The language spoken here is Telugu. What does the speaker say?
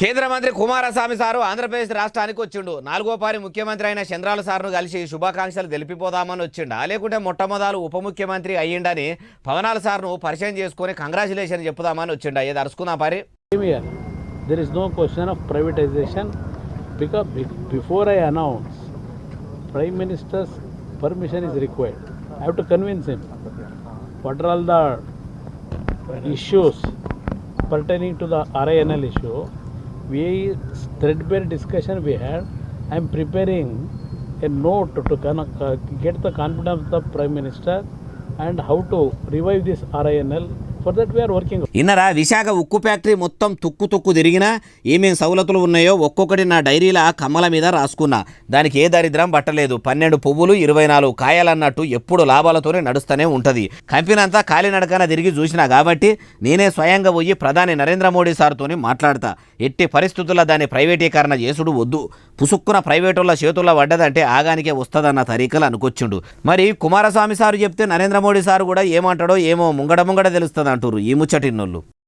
కేంద్ర మంత్రి కుమారస్వామి సారు ఆంధ్రప్రదేశ్ రాష్ట్రానికి వచ్చిండు. నాలుగో పారి ముఖ్యమంత్రి అయిన చంద్రాల సార్ను కలిసి శుభాకాంక్షలు తెలిపిపోదామని వచ్చిండా. లేకుంటే మొట్టమొదలు ఉప ముఖ్యమంత్రి అయ్యిండని పవనాల సార్ను పరిచయం చేసుకుని కంగ్రాచులేషన్ చెప్పుదామని వచ్చిండా. ఏది అరుచుకుందాం పారి. There is no question of privatization before I announce prime minister's permission is required I to convince him what are all the issues pertaining to the RINL issue We threadbare discussion we had. I am preparing a note to uh, get the confidence of the Prime Minister and how to revive this RINL. ఇన్నరా విశాఖ ఉక్కు ఫ్యాక్టరీ మొత్తం తుక్కు తుక్కు తిరిగినా ఏమేం సవలతులు ఉన్నాయో ఒక్కొక్కటి నా డైరీల కమ్మల మీద రాసుకున్నా. దానికి ఏ దరిద్రం పట్టలేదు. పన్నెండు పువ్వులు ఇరవై నాలుగు కాయాలన్నట్టు ఎప్పుడు లాభాలతోనే నడుస్తూనే ఉంటుంది. కంపెనీ అంతా కాలినడకన తిరిగి చూసినా కాబట్టి నేనే స్వయంగా పోయి ప్రధాని నరేంద్ర మోడీ సార్తోని మాట్లాడతా. ఎట్టి పరిస్థితుల్లో దాన్ని ప్రైవేటీకరణ చేసుడు వద్దు. పుసుక్కున ప్రైవేటుల చేతుల్లో పడ్డదంటే ఆగానికే వస్తుందన్న తరీకలు అనుకొచ్చిండు. మరి కుమారస్వామి సారు చెప్తే నరేంద్ర మోడీ సారు కూడా ఏమంటాడో ఏమో ముంగడ ముంగడ తెలుస్తుంది అంటారు ఈ ముచ్చటిన్నోళ్ళు.